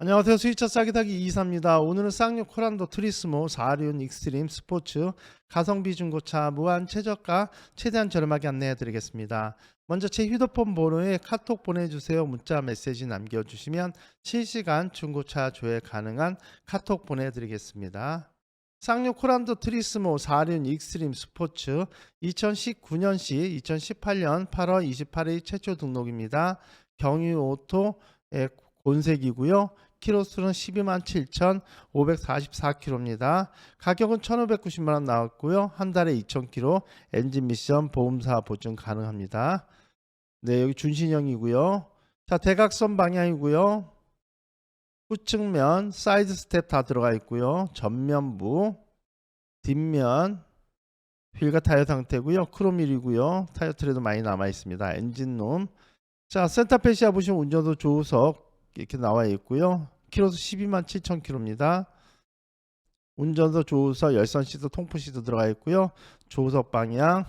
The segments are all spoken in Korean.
안녕하세요. 스위처 싸기타기 이사입니다. 오늘은 쌍욕 코란도 트리스모 4륜 익스트림 스포츠 가성비 중고차 무한 최저가 최대한 저렴하게 안내해 드리겠습니다. 먼저 제 휴대폰 번호에 카톡 보내주세요. 문자 메시지 남겨주시면 실시간 중고차 조회 가능한 카톡 보내드리겠습니다. 쌍욕 코란도 트리스모 4륜 익스트림 스포츠 2019년시 2018년 8월 28일 최초 등록입니다. 경유 오토의 곤색이고요. 키로 수는 12만 7,544km입니다. 가격은 1,590만 원 나왔고요. 한 달에 2,000km 엔진 미션 보험사 보증 가능합니다. 네, 여기 준신형이고요. 자, 대각선 방향이고요. 후측면 사이드 스텝 다 들어가 있고요. 전면부, 뒷면 휠과 타이어 상태고요. 크롬일이고요. 타이어 트레도 많이 남아 있습니다. 엔진룸. 자, 센터페시아 보시면 운전도 조우석 이렇게 나와 있고요. 키로수 12만 7천 킬로입니다. 운전석, 조우석, 열선 시트, 통풍 시트 들어가 있고요. 조우석 방향,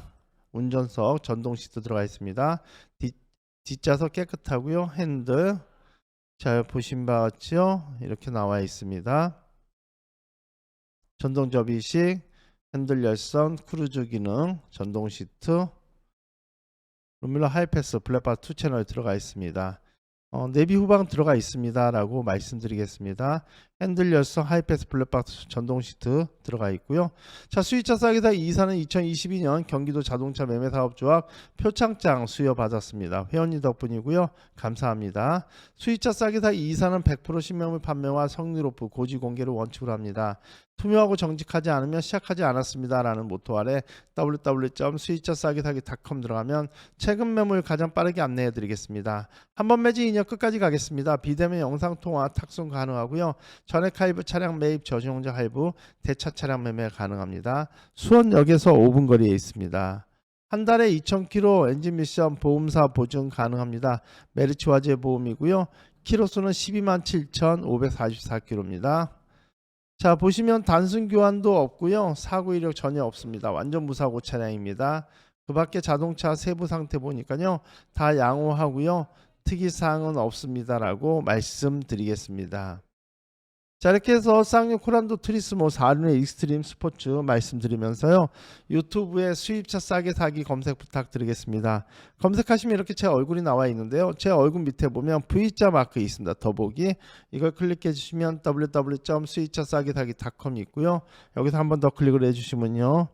운전석, 전동 시트 들어가 있습니다. 뒷, 뒷좌석 깨끗하고요. 핸들 잘 보신 바와 같이요. 이렇게 나와 있습니다. 전동 접이식, 핸들 열선, 크루즈 기능, 전동 시트, 룸밀러 하이패스, 블랙박스 2 채널 들어가 있습니다. 어, 내비 후방 들어가 있습니다라고 말씀드리겠습니다. 핸들 열선 하이패스 블랙박스 전동 시트 들어가 있고요. 자 수입차 싸기다 이사는 2022년 경기도 자동차 매매 사업조합 표창장 수여 받았습니다. 회원님 덕분이고요. 감사합니다. 수입차 싸기다 이사는 100% 신명물 판매와 높은 고지 공개를 원칙으로 합니다. 투명하고 정직하지 않으면 시작하지 않았습니다라는 모토 아래 www.수입차싸기사기.com 들어가면 최근 매물 가장 빠르게 안내해 드리겠습니다. 한번 매진 2년 끝까지 가겠습니다. 비대면 영상 통화 탁송 가능하고요. 전액 할부 차량 매입 저지용자 할부 대차 차량 매매 가능합니다. 수원역에서 5분 거리에 있습니다. 한 달에 2,000km 엔진 미션 보험사 보증 가능합니다. 메르치 화재 보험이고요. 키로수는 12만 7,544km입니다. 자 보시면 단순 교환도 없고요. 사고 이력 전혀 없습니다. 완전 무사고 차량입니다. 그 밖에 자동차 세부 상태 보니까요. 다 양호하고요. 특이사항은 없습니다라고 말씀드리겠습니다. 자 이렇게 해서 쌍용 코란도 트리스모 4륜의 익스트림 스포츠 말씀드리면서요. 유튜브에 수입차 싸게 사기 검색 부탁드리겠습니다. 검색하시면 이렇게 제 얼굴이 나와 있는데요. 제 얼굴 밑에 보면 V자 마크 있습니다. 더보기. 이걸 클릭해 주시면 www.수입차 싸게 사기.com이 있고요. 여기서 한 번 더 클릭을 해 주시면요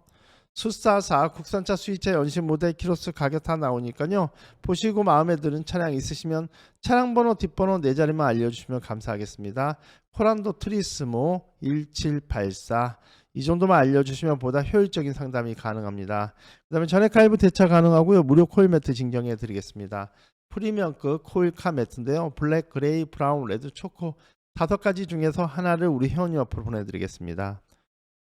수사사 국산차 수입차 연식 모델 키로수 가격 다 나오니까요. 보시고 마음에 드는 차량 있으시면 차량 번호 뒷번호 네 자리만 알려주시면 감사하겠습니다. 코란도 트리스모 1784 이 정도만 알려주시면 보다 효율적인 상담이 가능합니다. 그 다음에 전액 할부 대차 가능하고요. 무료 코일 매트 진경해 드리겠습니다. 프리미엄급 코일 카 매트인데요. 블랙, 그레이, 브라운, 레드, 초코 다섯 가지 중에서 하나를 우리 회원님 앞으로 보내드리겠습니다.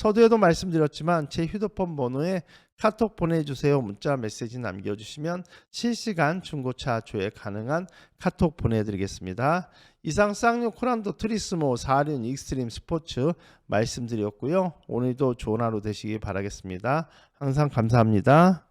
서두에도 말씀드렸지만 제 휴대폰 번호에 카톡 보내주세요. 문자 메시지 남겨주시면 실시간 중고차 조회 가능한 카톡 보내드리겠습니다. 이상 쌍용 코란도 트리스모 4륜 익스트림 스포츠 말씀드렸고요. 오늘도 좋은 하루 되시기 바라겠습니다. 항상 감사합니다.